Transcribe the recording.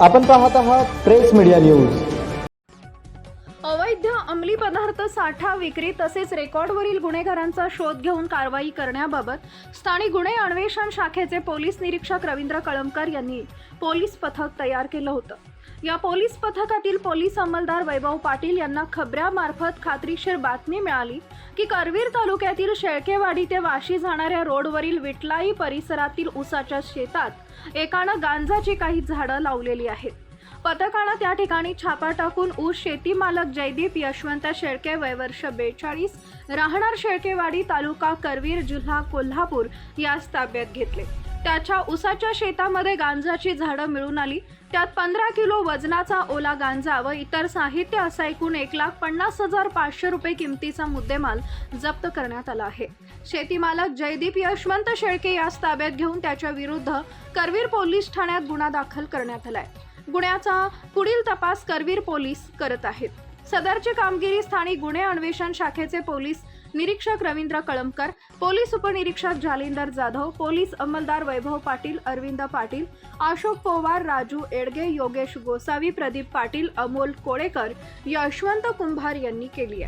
आपण पाहत आहात प्रेस मीडिया न्यूज. अवैध अंमली पदार्थ साठा विक्री तसेच रेकॉर्डवरील गुन्हेगारांचा शोध घेऊन कारवाई करण्याबाबत स्थानिक गुन्हे अन्वेषण शाखेचे पोलीस निरीक्षक रवींद्र कळमकर यांनी पोलीस पथक तयार केलं होतं. या पोलीस पथकातील पोलीस अंमलदार वैभव पाटील यांना खबऱ्यामार्फत खात्रीशीर बातमी मिळाली. की करवीर तालुक्यातील शेळकेवाडी ते वाशी जाणाऱ्या रोडवरील विटलाई परिसरातील उसाच्या शेतात एकानं गांजाची काही झाडं लावलेली आहेत. पथकानं त्या ठिकाणी छापा टाकून ऊस शेती मालक जयदीप यशवंत शेळके वयवर्ष बेचाळीस राहणार शेळकेवाडी तालुका करवीर जिल्हा कोल्हापूर यास ताब्यात घेतले. त्याच्या उसाच्या शेतामध्ये गांजाची झाडं मिळून आली. त्यात पंधरा किलो वजनाचा ओला गांजा व इतर साहित्य असा एकूण एक लाख पन्नास हजार पाचशे रुपये किमतीचा मुद्देमाल जप्त करण्यात आला आहे. शेतीमालक जयदीप यशवंत शेळके यास ताब्यात घेऊन त्याच्या विरुद्ध करवीर पोलीस ठाण्यात गुन्हा दाखल करण्यात आलाय. गुन्ह्याचा पुढील तपास करवीर पोलीस करत आहेत. सदरची कामगिरी स्थानिक गुन्हे अन्वेषण शाखेचे पोलीस निरीक्षक रवींद्र कळमकर पोलीस उपनिरीक्षक जालिंदर जाधव पोलीस अंमलदार वैभव पाटील अरविंद पाटील अशोक पोवार राजू एडगे योगेश गोसावी प्रदीप पाटील अमोल कोळेकर यशवंत कुंभार यांनी केली आहे.